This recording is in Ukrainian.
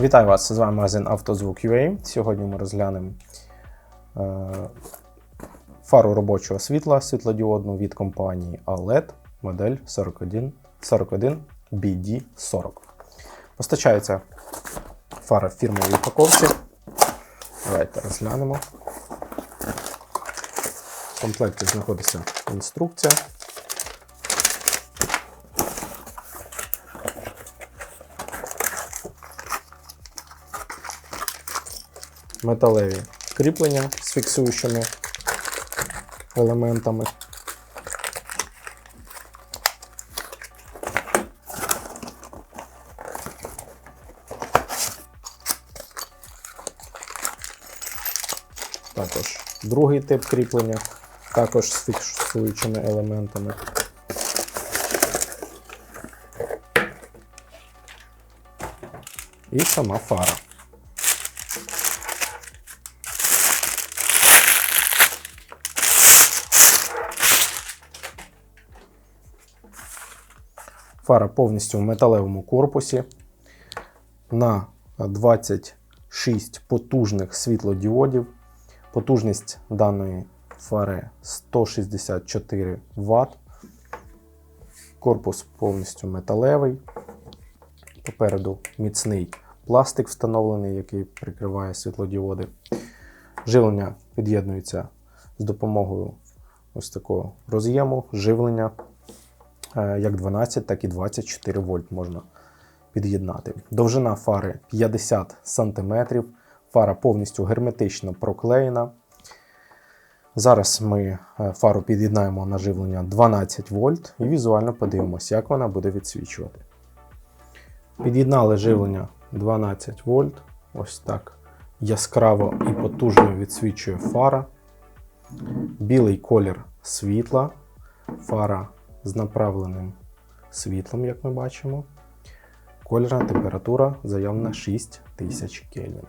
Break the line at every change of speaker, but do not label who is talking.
Вітаю вас! З вами магазин «Автозвук.UA». Сьогодні ми розглянемо е, фару робочого світла світлодіодну від компанії ALED модель 41, 41 BD40. Постачається фара в фірмовій упаковці. Давайте розглянемо. В комплекті знаходиться інструкція. Металеві кріплення з фіксуючими елементами. Також другий тип кріплення, також з фіксуючими елементами. І сама фара. Фара повністю в металевому корпусі на 26 потужних світлодіодів. Потужність даної фари 164 Вт. Корпус повністю металевий. Попереду міцний пластик встановлений, який прикриває світлодіоди. Живлення під'єднується з допомогою ось такого роз'єму живлення як 12, так і 24 вольт можна під'єднати. Довжина фари 50 см. Фара повністю герметично проклеєна. Зараз ми е, фару під'єднаємо на живлення 12 вольт і візуально подивимося, як вона буде відсвічувати. Під'єднали живлення 12 вольт. Ось так яскраво і потужно відсвічує фара. Білий колір світла, фара з направленим світлом, як ми бачимо. Кольорна температура заявлена 6000 Кельвін.